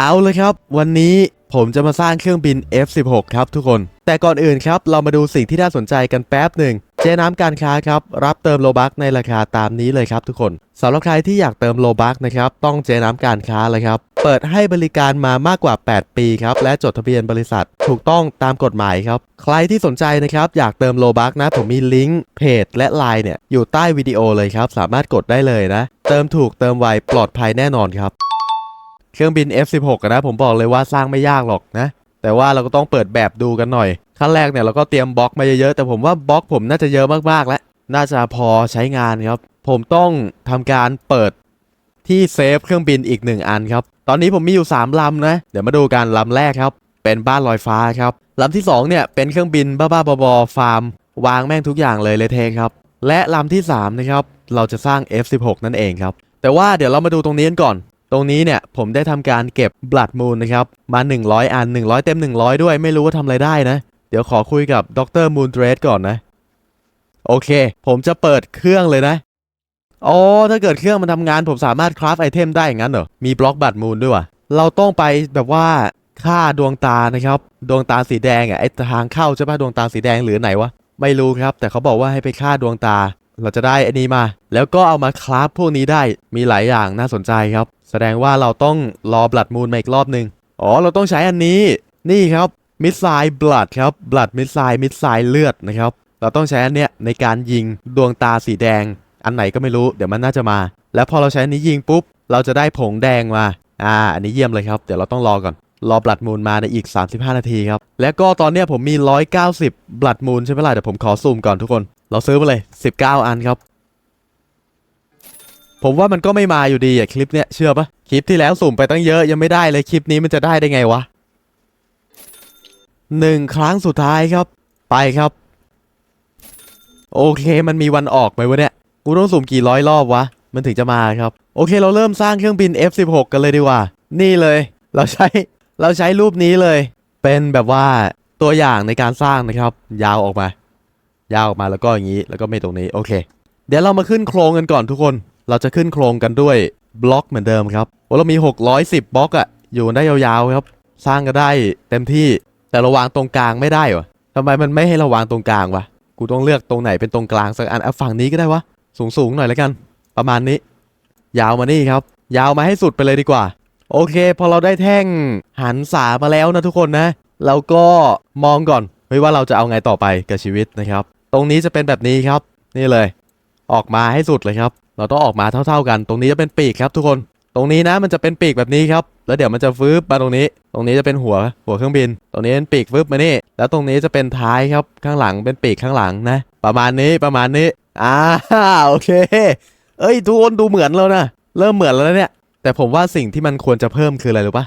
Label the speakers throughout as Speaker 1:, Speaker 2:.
Speaker 1: เอาเลยครับ วันนี้ผมจะมาสร้างเครื่องบิน F16 ครับทุกคน แต่ก่อนอื่นครับเรามาดูสิ่งที่น่าสนใจกันแป๊บหนึ่งเจน้ำการค้าครับ รับเติมโลบักในราคาตามนี้เลยครับทุกคนสำหรับใครที่อยากเติมโลบักนะครับต้องเจน้ำการค้าเลยครับ เปิดให้บริการมามากกว่า 8 ปีครับและจดทะเบียนบริษัท ถูกต้องตามกฎหมายครับใครที่สนใจนะครับอยากเติมโลบักนะผมมีลิงก์เพจและไลน์เนี่ยอยู่ใต้วิดีโอเลยครับสามารถกดได้เลยนะ เติมถูกเติมไวปลอดภัยแน่นอนครับ เครื่องบิน F16 นะผมบอกเลยว่าสร้างไม่ยากหรอกนะ แต่ว่าเราก็ต้องเปิดแบบดูกันหน่อย ขั้นแรกเนี่ยเราก็เตรียมบล็อกมาเยอะๆ แต่ผมว่าบล็อกผมน่าจะเยอะมากๆแล้ว น่าจะพอใช้งานครับ ผมต้องทำการเปิดที่เซฟเครื่องบินอีกหนึ่งอันครับ ตอนนี้ผมมีอยู่ 3ลำนะ เดี๋ยวมาดูกันลำแรกครับ เป็นบ้านลอยฟ้าครับลำที่2เนี่ยเป็นเครื่องบินบ้าๆบอๆฟาร์ม วางแม่งทุกอย่างเลยเลยเทงครับ และลำที่3นะครับเราจะสร้าง F16 นั่นเองครับ แต่ว่าเดี๋ยวเรามาดูตรงนี้กันก่อน ตรงนี้เนี่ยผมได้ทำการเก็บบลัดมูลนะครับมา 100 อัน 100 เต็ม 100 ด้วยไม่รู้ว่าทำอะไรได้นะ เดี๋ยวขอคุยกับดรมูนเดรสก่อนนะ โอเค ผมจะเปิดเครื่องเลยนะอ๋อถ้าเกิดเครื่องมันทำงานผมสามารถคราฟไอเทมได้อย่างนั้นเหรอ มีบล็อกบัตรมูลด้วยวะเราต้องไปแบบว่าฆ่าดวงตานะครับ ดวงตาสีแดงอะไอทางเข้าใช่ปะดวงตาสีแดงหรือไหนวะ ไม่รู้ครับ แต่เขาบอกว่าให้ไปฆ่าดวงตา เราจะได้อันนี้มา แล้วก็เอามาคราฟพวกนี้ได้มีหลายอย่างน่าสนใจครับ แสดงว่าเราต้องรอบลัดมูลมาอีกรอบหนึ่งอ๋อ เราต้องใช้อันนี้ นี่ครับมิสไซล์บลัดครับบลัดมิสไซล์มิสไซล์เลือดนะครับ เราต้องใช้อันเนี้ยในการยิงดวงตาสีแดง อันไหนก็ไม่รู้เดี๋ยวมันน่าจะมา แล้วพอเราใช้อันนี้ยิงปุ๊บ เราจะได้ผงแดงมา อ่า อันนี้เยี่ยมเลยครับ เดี๋ยวเราต้องรอก่อน รอบลัดมูลมาในอีก 35 นาทีครับ แล้วก็ตอนเนี้ยผมมี 190บลัดมูลใช่ไหมล่ะเดี๋ยวผมขอซูมก่อนทุกคน เราซื้อมาเลย 19 อันครับ ผมว่ามันก็ไม่มาอยู่ดีอะคลิปเนี้ยเชื่อปะคลิปที่แล้วสุ่มไปตั้งเยอะยังไม่ได้เลยคลิปนี้มันจะได้ได้ไงวะหนึ่งครั้งสุดท้ายครับ ไปครับ โอเคมันมีวันออกไหมวะเนี่ยกูต้องสุ่มกี่ร้อยรอบวะมันถึงจะมาครับ โอเคเราเริ่มสร้างเครื่องบิน F16 กันเลยดีกว่า นี่เลย เราใช้เราใช้รูปนี้เลย เป็นแบบว่าตัวอย่างในการสร้างนะครับ ยาวออกมา ยาวออกมาแล้วก็อย่างนี้แล้วก็ไม่ตรงนี้โอเค เดี๋ยวเรามาขึ้นโครงกันก่อนทุกคน เราจะขึ้นโครงกันด้วยบล็อกเหมือนเดิมครับโอ้เรามี 610 บล็อกอะอยู่ได้ยาวๆครับ สร้างก็ได้เต็มที่แต่เราวางตรงกลางไม่ได้วะทำไมมันไม่ให้เราวางตรงกลางวะกูต้องเลือกตรงไหนเป็นตรงกลางสักอันเอาฝั่งนี้ก็ได้วะสูงๆหน่อยแล้วกัน ประมาณนี้ ยาวมานี่ครับ ยาวมาให้สุดไปเลยดีกว่า โอเค พอเราได้แท่งหันษามาแล้วนะทุกคนนะเราก็มองก่อนเฮ้ยว่าเราจะเอาไงต่อไปกับชีวิตนะครับ ตรงนี้จะเป็นแบบนี้ครับ นี่เลย ออกมาให้สุดเลยครับ เราต้องออกมาเท่า ๆกัน ตรงนี้จะเป็นปีกครับทุกคน ตรงนี้นะมันจะเป็นปีกแบบนี้ครับ แล้วเดี๋ยวมันจะฟืบมาตรงนี้ ตรงนี้จะเป็นหัวหัวเครื่องบิน ตรงนี้เป็นปีกฟืบมานี่ แล้วตรงนี้จะเป็นท้ายครับ ข้างหลังเป็นปีกข้างหลังนะ ประมาณนี้ประมาณนี้ อ่าโอเค เอ้ยทุกคนดูเหมือนแล้วนะ เริ่มเหมือนแล้วเนี่ย แต่ผมว่าสิ่งที่มันควรจะเพิ่มคืออะไรรู้ปะ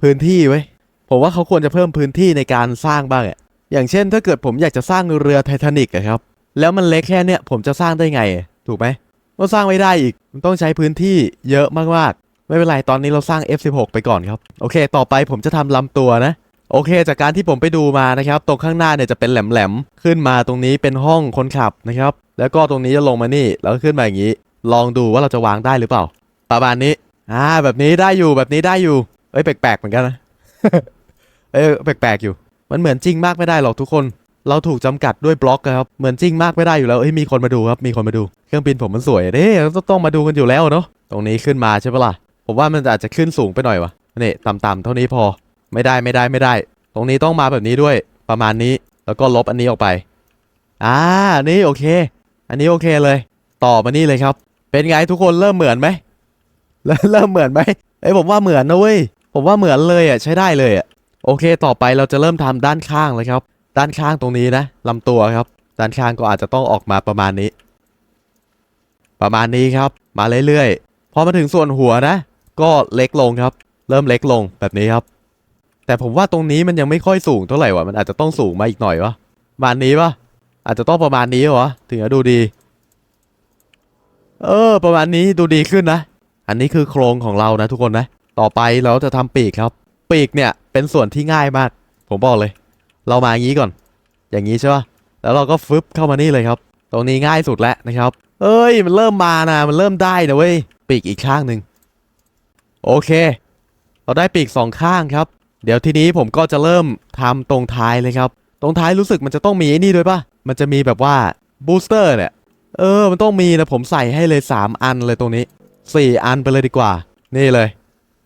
Speaker 1: พื้นที่เว้ยผมว่าเขาควรจะเพิ่มพื้นที่ในการสร้างบ้างอะอย่างเช่น ถ้าเกิดผมอยากจะสร้างเรือไททานิกอะครับ แล้วมันเล็กแค่เนี้ยผมจะสร้างได้ไง ถูกไหม ก็สร้างไม่ได้อีก มันต้องใช้พื้นที่เยอะมากๆ ไม่เป็นไร ตอนนี้เราสร้าง F16 ไปก่อนครับ โอเค ต่อไปผมจะทำลำตัวนะ โอเค จากการที่ผมไปดูมานะครับ ตรงข้างหน้าเนี่ยจะเป็นแหลมๆ ขึ้นมาตรงนี้เป็นห้องคนขับนะครับ แล้วก็ตรงนี้จะลงมานี่ แล้วก็ขึ้นมาอย่างนี้ ลองดูว่าเราจะวางได้หรือเปล่า ประมาณนี้ อ่า แบบนี้ได้อยู่ แบบนี้ได้อยู่ เอ้ย แปลกๆ เหมือนกันนะ เอ้ย แปลกๆ อยู่ มันเหมือนจริงมากไม่ได้หรอกทุกคน เราถูกจำกัดด้วยบล็อกครับ เหมือนจริงมากไม่ได้อยู่แล้วเอ้ยมีคนมาดูครับ มีคนมาดู เครื่องบินผมมันสวยเด้ต้องต้องมาดูกันอยู่แล้วเนาะ ตรงนี้ขึ้นมาใช่ปะล่ะ ผมว่ามันอาจจะขึ้นสูงไปหน่อยวะนี่ต่ำๆเท่านี้พอ ไม่ได้ไม่ได้ไม่ได้ ตรงนี้ต้องมาแบบนี้ด้วย ประมาณนี้ แล้วก็ลบอันนี้ออกไป อ่า นี่โอเค อันนี้โอเคเลย ต่อมานี่เลยครับ เป็นไงทุกคนเริ่มเหมือนไหม เริ่มเหมือนไหมเอ้ยผมว่าเหมือนนะเว้ย ผมว่าเหมือนเลยอะใช้ได้เลยอะ โอเค ต่อไปเราจะเริ่มทำด้านข้างเลยครับ ด้านข้างตรงนี้นะลำตัวครับ ด้านข้างก็อาจจะต้องออกมาประมาณนี้ ประมาณนี้ครับ มาเรื่อยๆ พอมาถึงส่วนหัวนะ ก็เล็กลงครับ เริ่มเล็กลงแบบนี้ครับ แต่ผมว่าตรงนี้มันยังไม่ค่อยสูงเท่าไหร่วะมันอาจจะต้องสูงมาอีกหน่อยวะประมาณนี้ปะอาจจะต้องประมาณนี้วะถึงจะดูดี เออ ประมาณนี้ดูดีขึ้นนะ อันนี้คือโครงของเรานะทุกคนนะ ต่อไปเราจะทำปีกครับ ปีกเนี่ยเป็นส่วนที่ง่ายมาก ผมบอกเลย เรามาอย่างนี้ก่อน อย่างนี้ใช่ป่ะแล้วเราก็ฟึบเข้ามานี่เลยครับ ตรงนี้ง่ายสุดแล้วนะครับ เอ้ย มันเริ่มมานะ มันเริ่มได้นะเว้ย ปีกอีกข้างหนึ่งโอเค เราได้ปีกสองข้างครับ เดี๋ยวทีนี้ผมก็จะเริ่มทำตรงท้ายเลยครับ ตรงท้ายรู้สึกมันจะต้องมีไอ้นี่ด้วยป่ะ มันจะมีแบบว่าบูสเตอร์เนี่ย เออ มันต้องมีนะ ผมใส่ให้เลย 3 อันเลยตรงนี้ 4 อันไปเลยดีกว่า นี่เลย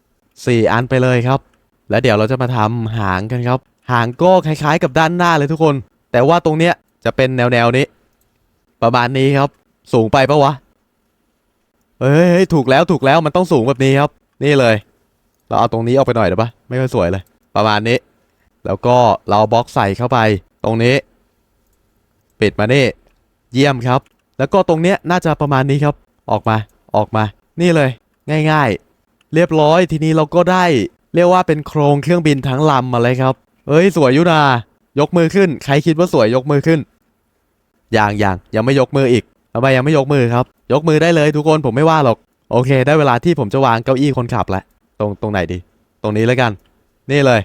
Speaker 1: 4 อันไปเลยครับ แล้วเดี๋ยวเราจะมาทำหางกันครับ หางก็คล้ายๆกับด้านหน้าเลยทุกคน แต่ว่าตรงเนี้ยจะเป็นแนวๆนี้ ประมาณนี้ครับ สูงไปปะวะเฮ้ยถูกแล้วถูกแล้วมันต้องสูงแบบนี้ครับ นี่เลย เราเอาตรงนี้ออกไปหน่อยได้ปะไม่ค่อยสวยเลย ประมาณนี้ แล้วก็เราเอาบล็อกใส่เข้าไป ตรงนี้ ปิดมานี่ เยี่ยมครับ แล้วก็ตรงเนี้ยน่าจะประมาณนี้ครับ ออกมาออกมา นี่เลย ง่าย ๆ เรียบร้อยทีนี้เราก็ได้ เรียกว่าเป็นโครงเครื่องบินทั้งลำมาเลยครับ เอ้ยสวยยุนายกมือขึ้น ใครคิดว่าสวยยกมือขึ้นอย่างอย่างยังไม่ยกมืออีกทำไมยังไม่ยกมือครับ ยกมือได้เลยทุกคนผมไม่ว่าหรอก โอเค ได้เวลาที่ผมจะวางเก้าอี้คนขับแล้วตรงตรงไหนดี ตรงนี้แล้วกัน นี่เลย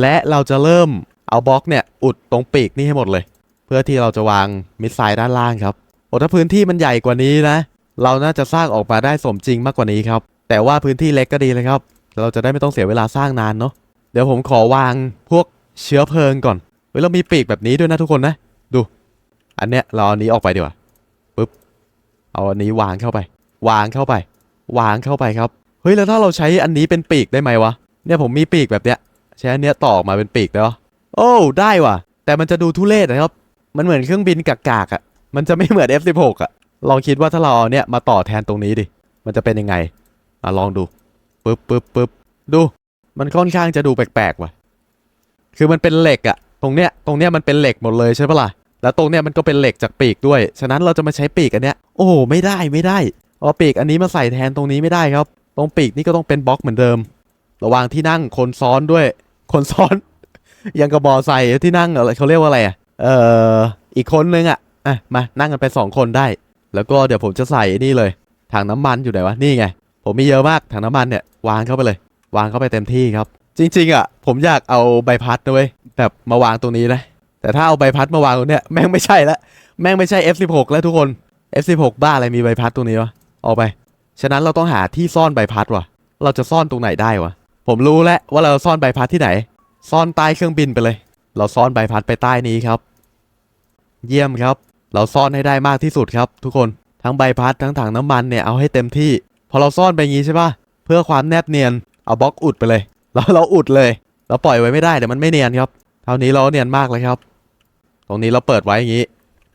Speaker 1: และเราจะเริ่มเอาบล็อกเนี่ยอุดตรงปีกนี่ให้หมดเลย เพื่อที่เราจะวางมิสไซล์ด้านล่างครับโอ้ถ้าพื้นที่มันใหญ่กว่านี้นะ เราน่าจะสร้างออกมาได้สมจริงมากกว่านี้ครับ แต่ว่าพื้นที่เล็กก็ดีเลยครับ เราจะได้ไม่ต้องเสียเวลาสร้างนานเนาะ เดี๋ยวผมขอวางพวกเชื้อเพลิงก่อนเฮ้ยเรามีปีกแบบนี้ด้วยนะทุกคนนะ ดู อันเนี้ยเราเอาอันนี้ออกไปดีกว่าปึ๊บเอาอันนี้วางเข้าไป วางเข้าไป วางเข้าไปครับเฮ้ยแล้วถ้าเราใช้อันนี้เป็นปีกได้ไหมวะเนี่ยผมมีปีกแบบเนี้ยใช้อันเนี้ยต่อออกมาเป็นปีกได้ปะโอ้ได้ว่ะ แต่มันจะดูทุเรศนะครับ มันเหมือนเครื่องบินกากๆอะมันจะไม่เหมือน F16 อะลองคิดว่าถ้าเราเอาเนี่ยมาต่อแทนตรงนี้ดิมันจะเป็นยังไงอะลองดูปึ๊บปึ๊บปึ๊บดู มันค่อนข้างจะดูแปลกๆว่ะ คือมันเป็นเหล็กอะตรงเนี้ย ตรงเนี้ยมันเป็นเหล็กหมดเลยใช่ปะล่ะ แล้วตรงเนี้ยมันก็เป็นเหล็กจากปีกด้วย ฉะนั้นเราจะมาใช้ปีกอันเนี้ย โอ้ไม่ได้ไม่ได้ เอาปีกอันนี้มาใส่แทนตรงนี้ไม่ได้ครับ ตรงปีกนี่ก็ต้องเป็นบล็อกเหมือนเดิม ระหว่างที่นั่งคนซ้อนด้วย คนซ้อน ยังกระบอใส่ที่นั่งอะไรเขาเรียกว่าอะไรอะเอ่อ อีกคนนึงอะอะ มา นั่งกันไปสองคนได้ แล้วก็เดี๋ยวผมจะใส่นี่เลย ถังน้ำมันอยู่ไหนวะ นี่ไง ผมมีเยอะมาก ถังน้ำมันเนี่ย วางเข้าไปเลย วางเข้าไปเต็มที่ครับ จริง ๆ อะ ผมอยากเอาใบพัดนะเว้ยแบบมาวางตรงนี้นะ แต่ถ้าเอาใบพัดมาวางตรงเนี้ยแม่งไม่ใช่ละแม่งไม่ใช่ F16 แล้วทุกคน F16 บ้าอะไรมีใบพัดตรงนี้วะออกไป ฉะนั้นเราต้องหาที่ซ่อนใบพัดว่ะ เราจะซ่อนตรงไหนได้วะผมรู้แล้วว่าเราซ่อนใบพัดที่ไหน ซ่อนใต้เครื่องบินไปเลย เราซ่อนใบพัดไปใต้นี้ครับ เยี่ยมครับ เราซ่อนให้ได้มากที่สุดครับ ทุกคนทั้งใบพัดทั้งถังน้ำมันเนี่ยเอาให้เต็มที่ พอเราซ่อนไปงี้ใช่ปะเพื่อความแนบเนียน เอาบล็อกอุดไปเลย แล้วเราอุดเลย เราปล่อยไว้ไม่ได้เดี๋ยวมันไม่เนียนครับ เท่านี้เราเนียนมากเลยครับ ตรงนี้เราเปิดไว้อย่างนี้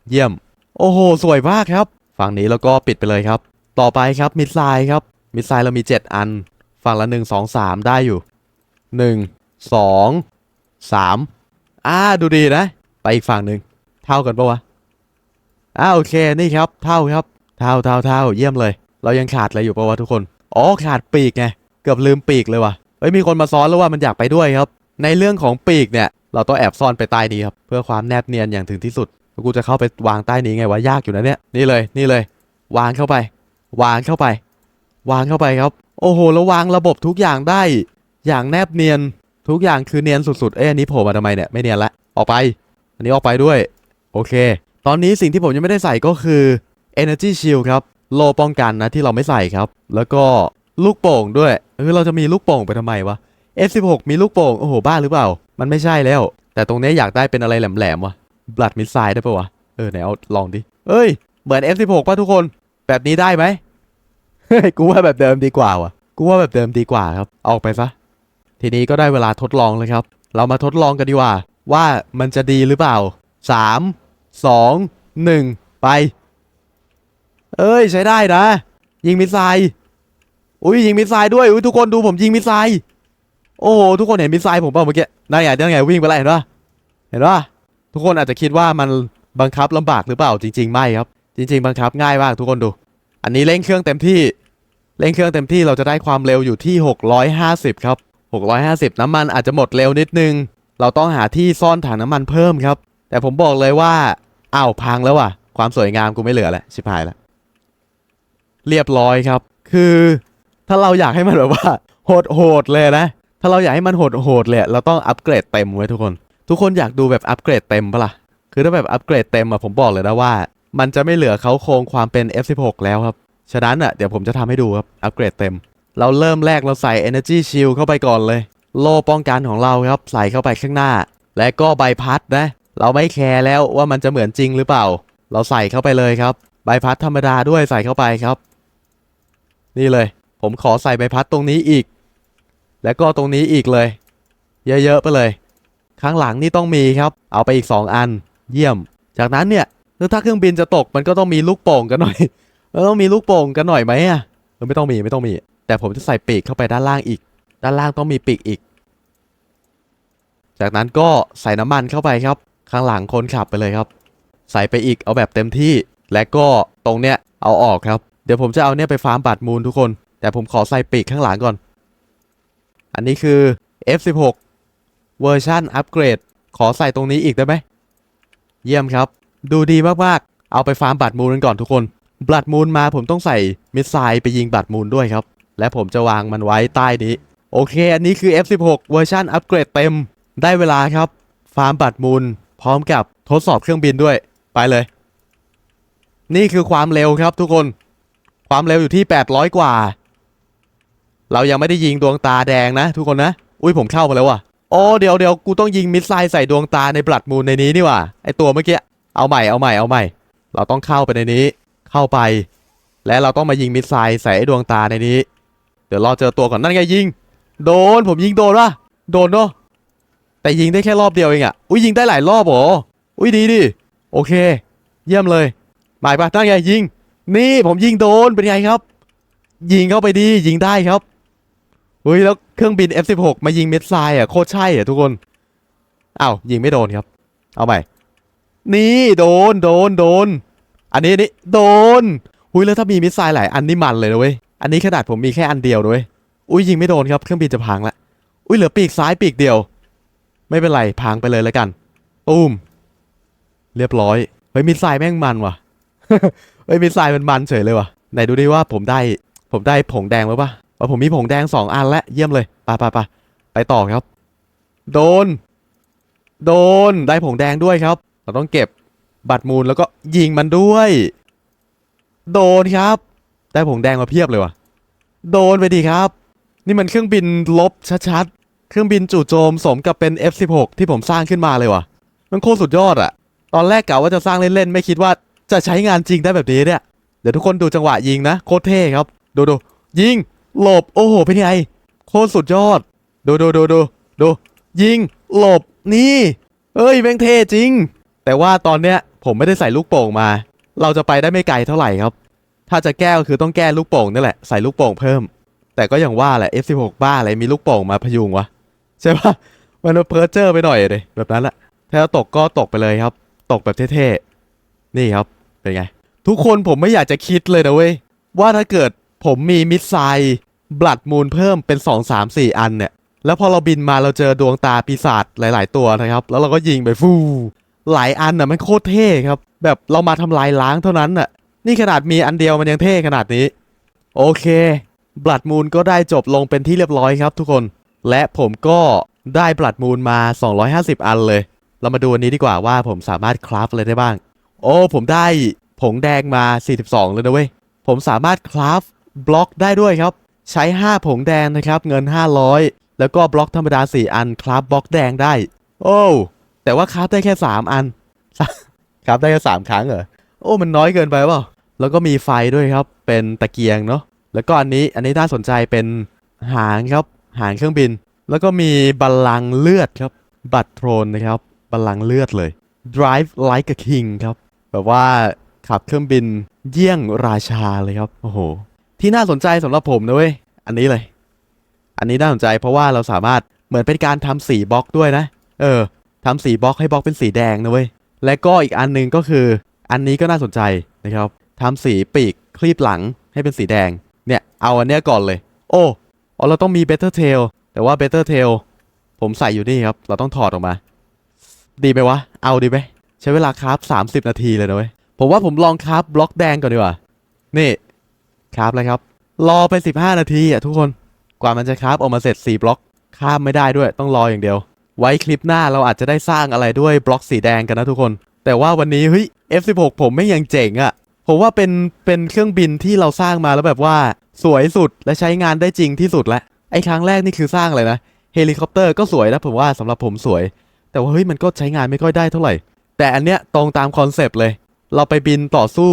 Speaker 1: เยี่ยม โอ้โห สวยมากครับ ฝั่งนี้เราก็ปิดไปเลยครับ ต่อไปครับมิดไซล์ครับ มิดไซล์เรามี 7 อัน ฝั่งละ 1 2 3 ได้อยู่ 1 2 3อ่าดูดีนะ ไปอีกฝั่งหนึ่งเท่ากันปะวะอ่าโอเคนี่ครับ เท่าครับ เท่าเท่าเท่าเยี่ยมเลย เรายังขาดอะไรอยู่ปะวะทุกคน อ๋อขาดปีกไง เกือบลืมปีกเลยว่ะเฮ้ยมีคนมาซ้อนแล้วว่ามันอยากไปด้วยครับ ในเรื่องของปีกเนี่ยเราต้องแอบซ่อนไปใต้นี้ครับเพื่อความแนบเนียนอย่างถึงที่สุดกูจะเข้าไปวางใต้นี้ไงวะยากอยู่นะเนี่ยนี่เลยนี่เลย วางเข้าไป วางเข้าไป วางเข้าไปครับ โอ้โหแล้ววางระบบทุกอย่างได้ อย่างแนบเนียนทุกอย่างคือเนียนสุดๆเอ้ยอันนี้โผล่มาทำไมเนี่ยไม่เนียนละออกไป อันนี้ออกไปด้วย โอเค ตอนนี้สิ่งที่ผมยังไม่ได้ใส่ก็คือ Energy Shield ครับโลป้องกันนะที่เราไม่ใส่ครับ แล้วก็ ลูกโป่งด้วยเออเราจะมีลูกโป่งไปทำไมวะ F16 มีลูกโป่งโอ้โหบ้าหรือเปล่า มันไม่ใช่แล้ว แต่ตรงนี้อยากได้เป็นอะไรแหลมๆวะบลัดมิสไซล์ได้ปะวะเออไหนเอาลองดิเอ้ยเหมือน F16 ป่ะทุกคนแบบนี้ได้ไหมเฮ้ยกูว่าแบบเดิมดีกว่าวะกูว่าแบบเดิมดีกว่าครับออกไปซะทีนี้ก็ได้เวลาทดลองเลยครับ เรามาทดลองกันดีกว่า ว่ามันจะดีหรือเปล่าสามสองหนึ่งไป เอ้ยใช้ได้นะ ยิงมิสไซล์ อุ้ยยิงมิสไซล์ด้วยอุ้ยทุกคนดูผมยิงมิสไซล์โอ้โหทุกคนเห็นมิสไซล์ผมเปล่าเมื่อกี้นั่นไงนั่นไงวิ่งไปแล้วเห็นปะเห็นปะทุกคนอาจจะคิดว่ามันบังคับลำบากหรือเปล่าจริง ๆ ไม่ครับ จริง ๆ บังคับง่ายมากทุกคนดู อันนี้เร่งเครื่องเต็มที่เร่งเครื่องเต็มที่เราจะได้ความเร็วอยู่ที่ 650 ครับ 650 น้ำมันอาจจะหมดเร็วนิดนึง เราต้องหาที่ซ่อนถังน้ำมันเพิ่มครับ แต่ผมบอกเลยว่าอ้าวพังแล้วว่ะ ความสวยงามกูไม่เหลือแล้วชิบหายแล้วเรียบร้อยครับ คือ ถ้าเราอยากให้มันแบบว่าโหดโหดๆเลยนะ ถ้าเราอยากให้มันโหดโหดๆเลยเราต้องอัปเกรดเต็มไว้ทุกคน ทุกคนอยากดูแบบอัปเกรดเต็มปะล่ะ คือถ้าแบบอัปเกรดเต็มอะผมบอกเลยนะว่า มันจะไม่เหลือเขาโครงความเป็น F16 แล้วครับ ฉะนั้นอะเดี๋ยวผมจะทำให้ดูครับอัปเกรดเต็ม เราเริ่มแรกเราใส่ Energy Shield เข้าไปก่อนเลย โล่ป้องกันของเราครับใส่เข้าไปข้างหน้า และก็ใบพัดนะ เราไม่แคร์แล้วว่ามันจะเหมือนจริงหรือเปล่า เราใส่เข้าไปเลยครับ ใบพัดธรรมดาด้วยใส่เข้าไปครับ นี่เลย ผมขอใส่ใบพัดตรงนี้อีก แล้วก็ตรงนี้อีกเลย เยอะๆไปเลย ข้างหลังนี่ต้องมีครับ เอาไปอีก 2 อัน เยี่ยม จากนั้นเนี่ยถ้าเครื่องบินจะตกมันก็ต้องมีลูกโป่งกันหน่อยมันต้องมีลูกโป่งกันหน่อยไหมอะไม่ต้องมีไม่ต้องมี แต่ผมจะใส่ปีกเข้าไปด้านล่างอีก ด้านล่างต้องมีปีกอีก จากนั้นก็ใส่น้ำมันเข้าไปครับ ข้างหลังคนขับไปเลยครับ ใส่ไปอีกเอาแบบเต็มที่ และก็ตรงเนี้ยเอาออกครับ เดี๋ยวผมจะเอาเนี่ยไปฟาร์มบัตรมูลทุกคน แต่ผมขอใส่ปีกข้างหลังก่อน อันนี้คือ F16 เวอร์ชันอัปเกรด ขอใส่ตรงนี้อีกได้ไหม เยี่ยมครับ ดูดีมากๆ เอาไปฟาร์มบัตรมูลกันก่อนทุกคนบัตรมูลมาผมต้องใส่มิสไซล์ไปยิงบัตรมูลด้วยครับ และผมจะวางมันไว้ใต้นี้ โอเค อันนี้คือ F16 เวอร์ชันอัปเกรดเต็ม ได้เวลาครับ ฟาร์มบัตรมูล พร้อมกับทดสอบเครื่องบินด้วย ไปเลย นี่คือความเร็วครับทุกคน ความเร็วอยู่ที่ 800 กว่า เรายังไม่ได้ยิงดวงตาแดงนะ ทุกคนนะ อุ้ยผมเข้ามาแล้วว่ะโอ้เดี๋ยวเดี๋ยวกูต้องยิงมิสไซล์ใส่ดวงตาในบลัดมูลในนี้นี่ว่ะไอตัวเมื่อกี้เอาใหม่เอาใหม่เอาใหม่ เราต้องเข้าไปในนี้ เข้าไป และเราต้องมายิงมิสไซล์ใส่ดวงตาในนี้ เดี๋ยวรอเจอตัวก่อนนั่นไงยิง โดนผมยิงโดนวะโดนเนาะแต่ยิงได้แค่รอบเดียวเองอะอุ้ยยิงได้หลายรอบเหรออุ้ยดีดิโอเค เยี่ยมเลยหมายปะนั่นไงยิง นี่ผมยิงโดนเป็นไงครับ ยิงเข้าไปดียิงได้ครับ เฮ้ยแล้วเครื่องบิน F16 มายิงเม็ดทรายอะโคตรใช่อะทุกคนอ้าวยิงไม่โดนครับ เอาใหม่ นี่โดนโดนโดน อันนี้อันนี้โดนหุยแล้วถ้ามีมิสไซล์หลายอันนี่มันเลยนะเว้ย อันนี้ขนาดผมมีแค่อันเดียวด้วยอุ้ยยิงไม่โดนครับเครื่องบินจะพังละ อุ้ยเหลือปีกซ้ายปีกเดียว ไม่เป็นไรพังไปเลยแล้วกันตูมเรียบร้อยเฮ้ยมิสไซล์แม่งมันว่ะเฮ้ยมิสไซล์มันมันเฉยเลยว่ะไหนดูดิว่าผมได้ผมได้ผงแดงไหมปะ ว่าผมมีผงแดงสองอันแล้วเยี่ยมเลยไปไปไปไปต่อครับ โดน โดนได้ผงแดงด้วยครับ เราต้องเก็บบัตรมูลแล้วก็ยิงมันด้วย โดนครับ ได้ผงแดงมาเพียบเลยว่ะ โดนไปดีครับ นี่มันเครื่องบินลบชัดๆ เครื่องบินจู่โจมสมกับเป็น F16 ที่ผมสร้างขึ้นมาเลยว่ะ มันโคตรสุดยอดอะตอนแรกกะว่าจะสร้างเล่นๆ ไม่คิดว่าจะใช้งานจริงได้แบบนี้เนี่ย เดี๋ยวทุกคนดูจังหวะยิงนะ โคตรเท่ครับ ดูดูยิง หลบ โอ้โห เป็นไง โคตรสุดยอด ดูดูดูดูดูยิง หลบ นี่ เอ้ยแม่งเท่จริง แต่ว่าตอนเนี้ยผมไม่ได้ใส่ลูกโป่งมา เราจะไปได้ไม่ไกลเท่าไหร่ครับ ถ้าจะแก้ก็คือต้องแก้ลูกโป่งนี่แหละ ใส่ลูกโป่งเพิ่ม แต่ก็อย่างว่าแหละ F16 บ้าอะไร มีลูกโป่งมาพยุงวะ ใช่ปะมันเพ้อเจอร์ไปหน่อยเลยแบบนั้นแหละ ถ้าตกก็ตกไปเลยครับ ตกแบบเท่ๆ นี่ครับ เป็นไง ทุกคนผมไม่อยากจะคิดเลยนะเว้ย ว่าถ้าเกิด ผมมีมิสไซล์บลัดมูลเพิ่มเป็น 2 3 4 อันเนี่ย แล้วพอเราบินมาเราเจอดวงตาปีศาจหลาย ๆ ตัวนะครับ แล้วเราก็ยิงไปฟูหลายอันน่ะมันโคตรเท่ครับ แบบเรามาทำลายล้างเท่านั้นน่ะ นี่ขนาดมีอันเดียวมันยังเท่ขนาดนี้ โอเคบลัดมูลก็ได้จบลงเป็นที่เรียบร้อยครับทุกคน และผมก็ได้บลัดมูลมา 250 อันเลย เรามาดูอันนี้ดีกว่าว่าผมสามารถคราฟอะไรได้บ้าง โอ้ผมได้ผงแดงมา 42 เลยนะเว้ย ผมสามารถคราฟ บล็อกได้ด้วยครับ ใช้ 5 ผงแดงนะครับเงิน 500 แล้วก็บล็อกธรรมดา 4 อันคราฟบล็อกแดงได้ โอ้แต่ว่าคราฟได้แค่ 3 อันคราฟได้แค่3ครั้งเหรอโอ้มันน้อยเกินไปเปล่าแล้วก็มีไฟด้วยครับ เป็นตะเกียงเนาะแล้วก็อันนี้อันนี้น่าสนใจเป็นหางครับ หางเครื่องบิน แล้วก็มีบัลลังเลือดครับ บัตรโทรนนะครับบัลลังเลือดเลย drive like a king ครับ แบบว่าขับเครื่องบินเยี่ยงราชาเลยครับ โอ้โห ที่น่าสนใจสำหรับผมนะเว้ย อันนี้เลย อันนี้น่าสนใจเพราะว่าเราสามารถเหมือนเป็นการทำสีบล็อกด้วยนะ เออทำสีบล็อกให้บล็อกเป็นสีแดงนะเว้ย และก็อีกอันหนึงก็คือ อันนี้ก็น่าสนใจนะครับทำสีปีกคลีบหลังให้เป็นสีแดง เนี่ย เอาอันเนี้ยก่อนเลย โอ้ออเราต้องมี better tail แต่ว่า better tail ผมใส่อยู่นี่ครับ เราต้องถอดออกมา ดีไหมวะ เอาดีไหม ใช้เวลาคราฟ30 นาทีเลยนะเว้ย ผมว่าผมลองคราฟบล็อกแดงก่อนดีกว่า นี่ คราฟเลยครับ รอไป 15 นาทีอะทุกคน กว่ามันจะคราฟออกมาเสร็จ 4 บล็อก ข้ามไม่ได้ด้วย ต้องรออย่างเดียว ไว้คลิปหน้าเราอาจจะได้สร้างอะไรด้วยบล็อกสีแดงกันนะทุกคน แต่ว่าวันนี้เฮ้ย F16 ผมไม่ยังเจ๋งอะ ผมว่าเป็นเป็นเครื่องบินที่เราสร้างมาแล้วแบบว่า สวยสุดและใช้งานได้จริงที่สุดแล้ว ไอ้ครั้งแรกนี่คือสร้างอะไรนะ เฮลิคอปเตอร์ก็สวยนะผมว่าสำหรับผมสวย แต่ว่าเฮ้ยมันก็ใช้งานไม่ค่อยได้เท่าไหร่ แต่อันเนี้ยตรงตามคอนเซปต์เลย เราไปบินต่อสู้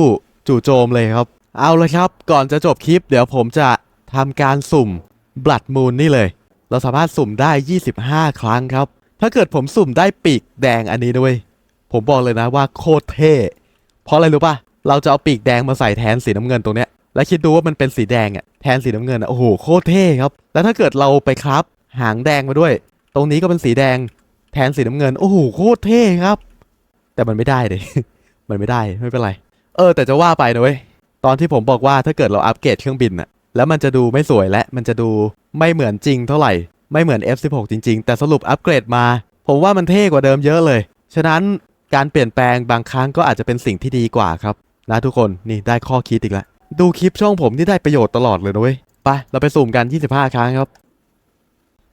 Speaker 1: จู่โจมเลยครับ เอาเลยครับ ก่อนจะจบคลิป เดี๋ยวผมจะทำการสุ่ม Blood Moon นี่เลย เราสามารถสุ่มได้ 25 ครั้งครับ ถ้าเกิดผมสุ่มได้ปีกแดงอันนี้ด้วย ผมบอกเลยนะว่าโคตรเท่เพราะอะไรรู้ป่ะเราจะเอาปีกแดงมาใส่แทนสีน้ำเงินตรงเนี้ยแล้วคิดดูว่ามันเป็นสีแดงอะแทนสีน้ำเงินอะโอ้โหโคตรเท่ครับ แล้วถ้าเกิดเราไปครับ หางแดงมาด้วย ตรงนี้ก็เป็นสีแดง แทนสีน้ำเงิน โอ้โหโคตรเท่ครับ แต่มันไม่ได้เลยมันไม่ได้ไม่เป็นไร เออ แต่จะว่าไปนะเว้ย ตอนที่ผมบอกว่าถ้าเกิดเราอัปเกรดเครื่องบินอะแล้วมันจะดูไม่สวยและมันจะดูไม่เหมือนจริงเท่าไหร่ ไม่เหมือน F16 จริง ๆ แต่สรุปอัปเกรดมา ผมว่ามันเท่กว่าเดิมเยอะเลย ฉะนั้นการเปลี่ยนแปลงบางครั้งก็อาจจะเป็นสิ่งที่ดีกว่าครับนะทุกคนนี่ได้ข้อคิดอีกแล้วดูคลิปช่องผมที่ได้ประโยชน์ตลอดเลยนะเว้ยไปเราไปสุ่มกัน 25 ครั้งครับ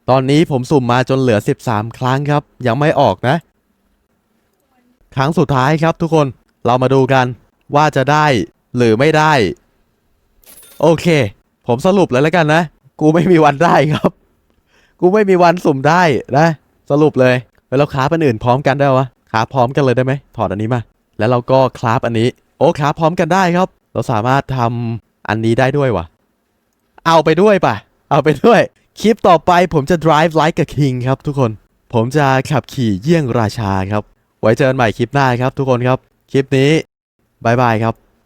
Speaker 1: ตอนนี้ผมสุ่มมาจนเหลือ 13 ครั้งครับ ยังไม่ออกนะ ครั้งสุดท้ายครับทุกคนเรามาดูกันว่าจะได้ หรือไม่ได้ โอเค ผมสรุปเลยแล้วกันนะ กูไม่มีวันได้ครับ กูไม่มีวันสุ่มได้นะ สรุปเลยแล้วเราคราฟอันอื่นพร้อมกันได้วะคราฟพร้อมกันเลยได้ไหมถอดอันนี้มา แล้วเราก็คราฟอันนี้ โอ้คราฟพร้อมกันได้ครับ เราสามารถทำอันนี้ได้ด้วยวะเอาไปด้วยปะเอาไปด้วย คลิปต่อไปผมจะ drive like a king ครับทุกคน ผมจะขับขี่เยี่ยงราชาครับ ไว้เจอกันใหม่คลิปหน้าครับทุกคนครับ คลิปนี้บายบายครับ